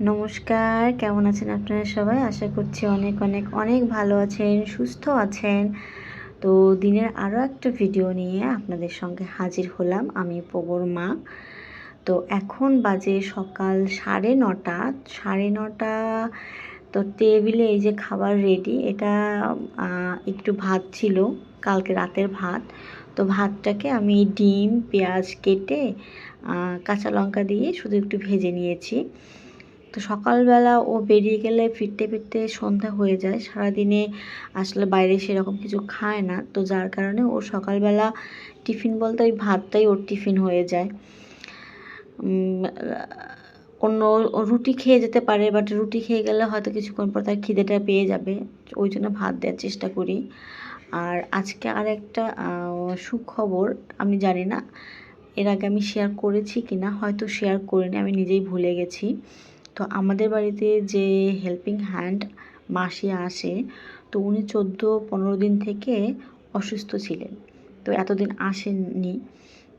নমস্কার, কেমন আছেন আপনারা সবাই? আশা করছি অনেক অনেক অনেক ভালো আছেন, সুস্থ আছেন। তো দিনের আরও একটা ভিডিও নিয়ে আপনাদের সঙ্গে হাজির হলাম আমি, পবর মা। তো এখন বাজে সকাল সাড়ে নটা সাড়ে নটা তো টেবিলে এই যে খাবার রেডি এটা একটু ভাত ছিল, কালকে রাতের ভাত। তো ভাতটাকে আমি ডিম, পেঁয়াজ কেটে কাঁচা লঙ্কা দিয়ে শুধু একটু ভেজে নিয়েছি। তো সকালবেলা ও বেরিয়ে গেলে ফিরতে ফিরতে সন্ধ্যা হয়ে যায়। সারাদিনে আসলে বাইরে সেরকম কিছু খায় না। তো যার কারণে ওর সকালবেলা টিফিন বলতে ওই ভাতটাই ওর টিফিন হয়ে যায়। অন্য রুটি খেয়ে যেতে পারে, বাট রুটি খেয়ে গেলে হয়তো কিছুক্ষণ পর তার খিদেটা পেয়ে যাবে। ওই জন্য ভাত দেওয়ার চেষ্টা করি। আর আজকে আর একটা সুখবর আমি জানি না। এর আগে আমি শেয়ার করেছি কি না হয়তো শেয়ার করিনি, আমি নিজেই ভুলে গেছি। তো আমাদের বাড়িতে যে হেল্পিং হ্যান্ড মাসি আসে, তো উনি চোদ্দ পনেরো দিন থেকে অসুস্থ ছিলেন। তো এতদিন আসেননি।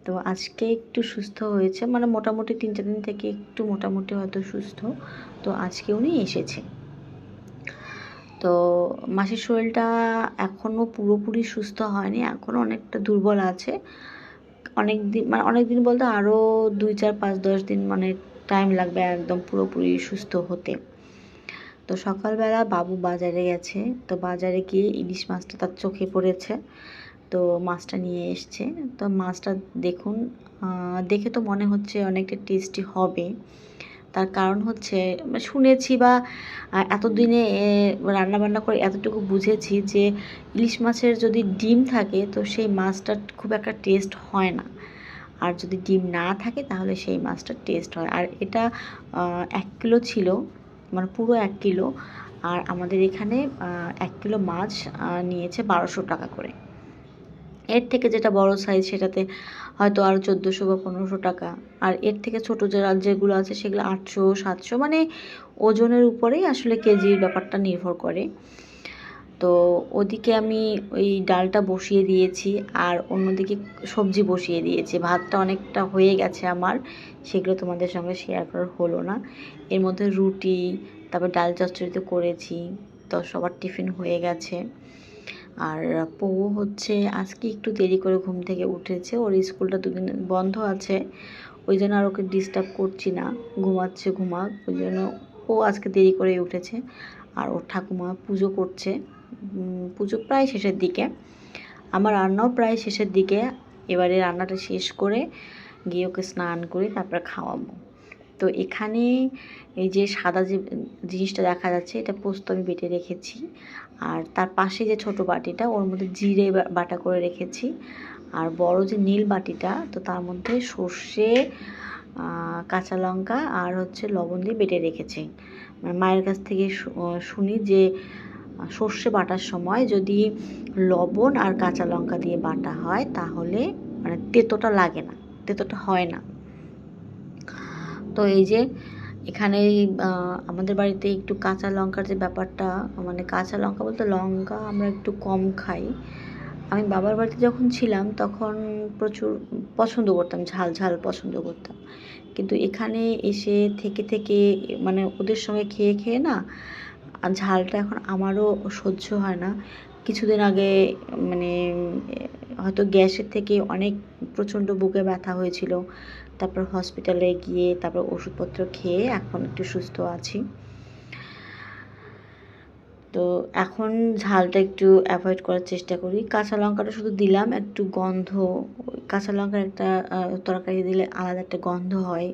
তো আজকে একটু সুস্থ হয়েছে মানে মোটামুটি তিন চার দিন থেকে একটু মোটামুটি হয়তো সুস্থ। তো আজকে উনি এসেছে। তো মাসির শরীরটা এখনও পুরোপুরি সুস্থ হয়নি এখনও অনেকটা দুর্বল আছে। অনেক দিন মানে অনেক দিন বলতে আরও দুই চার পাঁচ দশ দিন মানে টাইম লাগবে একদম পুরোপুরি সুস্থ হতে। তো সকালবেলা বাবু বাজারে গেছে, তো বাজারে গিয়ে ইলিশ মাছটা তার চোখে পড়েছে, তো মাছটা নিয়ে এসছে। তো মাছটা দেখুন দেখে তো মনে হচ্ছে অনেকটা টেস্টি হবে। তার কারণ হচ্ছে মানে শুনেছি বা এতদিনে রান্না বান্না করে এতটুকু বুঝেছি যে, ইলিশ মাছের যদি ডিম থাকে, তো সেই মাছটা খুব একটা টেস্ট হয় না। আর যদি ডিম না থাকে তাহলে সেই মাছটার টেস্ট হয়। আর এটা এক কিলো ছিল মানে পুরো এক কিলো। আর আমাদের এখানে এক কিলো মাছ নিয়েছে বারোশো টাকা করে। এর থেকে যেটা বড় সাইজ সেটাতে হয়তো আরও চোদ্দোশো বা পনেরোশো টাকা। আর এর থেকে ছোটো যে, যেগুলো আছে সেগুলো আটশো, সাতশো মানে ওজনের উপরেই আসলে কেজির ব্যাপারটা নির্ভর করে। তো ওদিকে আমি ওই ডালটা বসিয়ে দিয়েছি আর অন্যদিকে সবজি বসিয়ে দিয়েছি। ভাতটা অনেকটা হয়ে গেছে আমার, সেগুলো তোমাদের সঙ্গে শেয়ার করার হলো না। এর মধ্যে রুটি, তারপর ডাল চচ্চড়ি তো করেছি, তো সবার টিফিন হয়ে গেছে। আর পৌ হচ্ছে আজকে একটু দেরি করে ঘুম থেকে উঠেছে, ওর স্কুলটা দুদিন বন্ধ আছে, ওই জন্য আর ওকে ডিস্টার্ব করছি না, ঘুমাচ্ছে, ঘুমাক, ওই জন্য ও আজকে দেরি করে উঠেছে। আর ওর ঠাকুমা পুজো করছে। পুজো প্রায় শেষের দিকে। আমার রান্নাও প্রায় শেষের দিকে। এবারে রান্নাটা শেষ করে গিয়ে ওকে স্নান করে তারপরে খাওয়াবো। তো এখানে এই যে সাদা যে জিনিসটা দেখা যাচ্ছে, এটা পোস্ত আমি বেটে রেখেছি। আর তার পাশে যে ছোট বাটিটা, ওর মধ্যে জিরে বাটা করে রেখেছি। আর বড় যে নীল বাটিটা, তো তার মধ্যে সর্ষে কাঁচা লঙ্কা আর হচ্ছে লবণ দিয়ে বেটে রেখেছি। মানে মায়ের কাছ থেকে শুনি যে সর্ষে বাটার সময় যদি লবণ আর কাঁচা লঙ্কা দিয়ে বাটা হয়, তাহলে মানে তেতোটা লাগে না, তেতোটা হয় না। তো এই যে এখানে আমাদের বাড়িতে একটু কাঁচা লঙ্কার যে ব্যাপারটা মানে কাঁচা লঙ্কা বলতে লঙ্কা আমরা একটু কম খাই। আমি বাবার বাড়িতে যখন ছিলাম, তখন প্রচুর পছন্দ করতাম, ঝাল ঝাল পছন্দ করতাম। কিন্তু এখানে এসে থেকে থেকে মানে ওদের সঙ্গে খেয়ে খেয়ে না আর ঝালটা এখন আমারও সহ্য হয় না। কিছুদিন আগে মানে হয়তো গ্যাসের থেকে অনেক প্রচণ্ড বুকে ব্যথা হয়েছিল। তারপর হসপিটালে গিয়ে তারপর ওষুধপত্র খেয়ে এখন একটু সুস্থ আছি। তো এখন ঝালটা একটু অ্যাভয়েড করার চেষ্টা করি। কাঁচা লঙ্কাটা শুধু দিলাম, একটু গন্ধ, কাঁচা লঙ্কার একটা তরকারি দিলে আলাদা একটা গন্ধ হয়।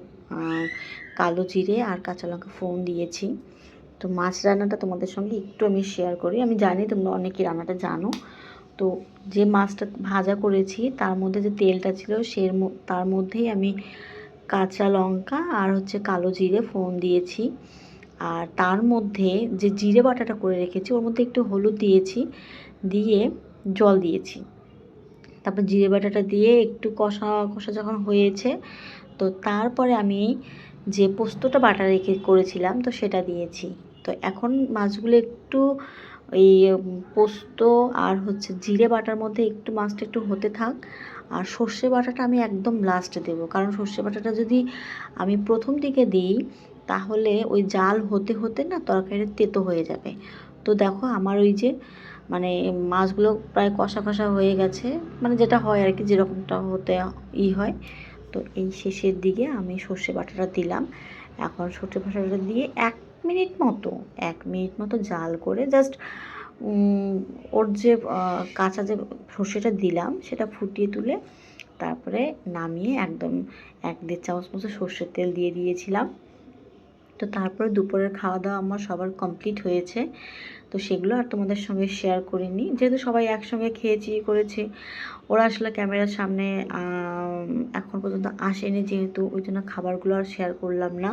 কালো জিরে আর কাঁচা লঙ্কা ফোড়ন দিয়েছি। তো মাছ রান্নাটা তোমাদের সঙ্গে একটু আমি শেয়ার করি। আমি জানি তোমরা অনেকেই রান্নাটা জানো। তো যে মাছটা ভাজা করেছি, তার মধ্যে যে তেলটা ছিল সে তার মধ্যেই আমি কাঁচা লঙ্কা আর হচ্ছে কালো জিরে ফোড়ন দিয়েছি। আর তার মধ্যে যে জিরে বাটাটা করে রেখেছি, ওর মধ্যে একটু হলুদ দিয়েছি, দিয়ে জল দিয়েছি। তারপর জিরে বাটাটা দিয়ে একটু কষা কষা যখন হয়েছে, তো তারপরে আমি যে পোস্তটা বাটা রেখে করেছিলাম, তো সেটা দিয়েছি। তো এখন মাছগুলো একটু ওই পোস্ত আর হচ্ছে জিরে বাটার মধ্যে একটু মাছটা একটু হতে থাক। আর সর্ষে বাটাটা আমি একদম লাস্টে দেবো। কারণ সর্ষে বাটাটা যদি আমি প্রথম দিকে দিই, তাহলে ওই জাল হতে হতে না তরকারিটা তেতো হয়ে যাবে। তো দেখো আমার ওই যে মানে মাছগুলো প্রায় কষা কষা হয়ে গেছে। মানে যেটা হয় আর কি, যেরকমটা হতে ই হয়। তো এই শেষের দিকে আমি সর্ষে বাটাটা দিলাম। এখন সর্ষে বাটাটা দিয়ে এক মিনিট মতো, এক মিনিট মতো জাল করে জাস্ট ওর যে কাঁচা যে সর্ষেটা দিলাম, সেটা ফুটিয়ে তুলে তারপরে নামিয়ে একদম এক দেড় চামচ মতো সর্ষের তেল দিয়ে দিয়েছিলাম। তো তারপরে দুপুরের খাওয়া দাওয়া আমার সবার কমপ্লিট হয়েছে। তো সেগুলো আর তোমাদের সঙ্গে শেয়ার করিনি। যেহেতু সবাই একসঙ্গে খেয়েছি, করেছি, ওরা আসলে ক্যামেরার সামনে এখন পর্যন্ত আসেনি যেহেতু, ওই জন্য খাবারগুলো আর শেয়ার করলাম না।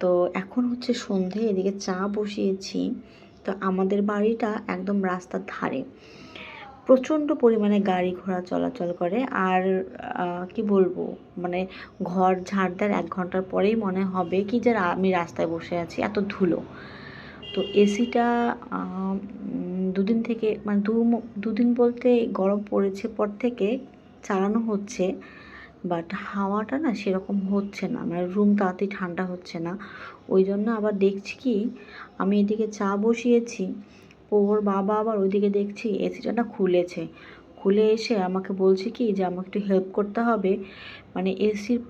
তো এখন হচ্ছে সন্ধে, এদিকে চা বসিয়েছি। তো আমাদের বাড়িটা একদম রাস্তার ধারে। প্রচণ্ড পরিমাণে গাড়ি ঘোড়া চলাচল করে আর কি বলব? মানে ঘর ঝাড় দেওয়ার এক ঘণ্টার পরেই মনে হবে কি যে আমি রাস্তায় বসে আছি, এত ধুলো। তো এসিটা দুদিন থেকে মানে দু, দুদিন বলতে গরম পড়েছে পর থেকে চালানো হচ্ছে। বাট হাওয়াটা না সেরকম হচ্ছে না। মানে রুম তাড়াতাড়ি ঠান্ডা হচ্ছে না। ওই জন্য আবার দেখছি কি, আমি এদিকে চা বসিয়েছি, ওর বাবা আবার ওইদিকে দেখছি এসিটা না খুলেছে। খুলে এসে আমাকে বলছে কি যে আমাকে একটু হেল্প করতে হবে। মানে এসির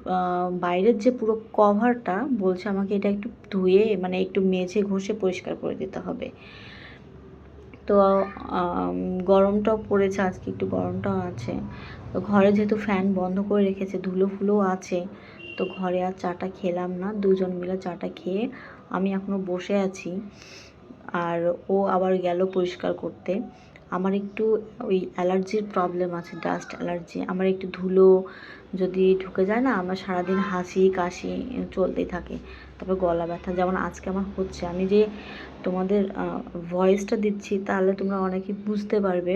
বাইরের যে পুরো কভারটা বলছে আমাকে এটা একটু ধুয়ে মানে একটু মেঝে ঘষে পরিষ্কার করে দিতে হবে। তো গরমটাও পড়েছে, আজকে একটু গরমটাও আছে। তো ঘরে যেহেতু ফ্যান বন্ধ করে রেখেছে, ধুলো ফুলোও আছে, তো ঘরে আর চাটা খেলাম না। দুজন মিলে চাটা খেয়ে আমি এখনও বসে আছি। আর ও আবার গেল পরিষ্কার করতে। আমার একটু ওই অ্যালার্জির প্রবলেম আছে, ডাস্ট অ্যালার্জি। আমার একটু ধুলো যদি ঢুকে যায় না, আমার সারাদিন হাসি কাশি চলতেই থাকে। তারপর গলা ব্যথা, যেমন আজকে আমার হচ্ছে। আমি যে তোমাদের ভয়েসটা দিচ্ছি, তাহলে তোমরা অনেকে বুঝতে পারবে।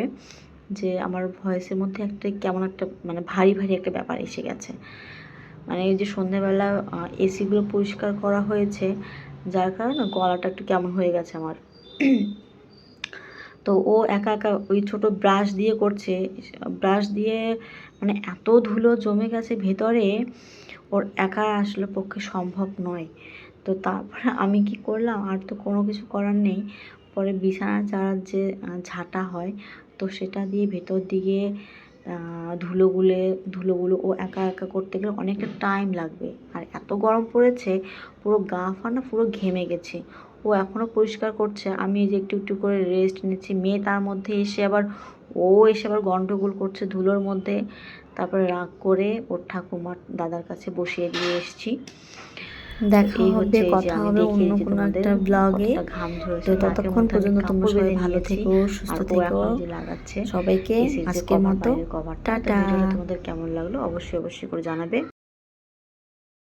যে আমার ভয়েসের মধ্যে একটা কেমন একটা মানে ভারী ভারী একটা ব্যাপার এসে গেছে। মানে এই যে সন্ধ্যেবেলা এসিগুলো পরিষ্কার করা হয়েছে, যার কারণে গলাটা একটু কেমন হয়ে গেছে আমার। তো ও একা একা ওই ছোট ব্রাশ দিয়ে করছে, ব্রাশ দিয়ে মানে এত ধুলো জমে গেছে ভেতরে, ওর একা আসলে পক্ষে সম্ভব নয়। তো তারপরে আমি কি করলাম, আর তো কোনো কিছু করার নেই। পরে বিছানা চাড়ার যে ঝাঁটা হয় তো সেটা দিয়ে ভেতর দিকে ধুলোগুলো ধুলোগুলো ও একা একা করতে গেলে অনেকটা টাইম লাগবে। আর এত গরম পড়েছে, পুরো গা ফানা পুরো ঘেমে গেছে। ও এখনও পরিষ্কার করছে। আমি এই যে একটু একটু করে রেস্ট নিচ্ছি। মেয়ে তার মধ্যে এসে আবার, ও এসে আবার গন্ডগোল করছে ধুলোর মধ্যে। তারপরে রাগ করে ওর ঠাকুমার দাদার কাছে বসিয়ে দিয়ে এসেছি। দেখা হবে কথা হবে অন্য কোনো একটা ব্লগে তো ততক্ষণ পর্যন্ত তোমরা সবাই ভালো থেকো সুস্থ থেকো। লাগাচ্ছে সবাইকে আজকের মতো টাটা। তোমাদের কেমন লাগল অবশ্যই অবশ্যই করে জানাবে।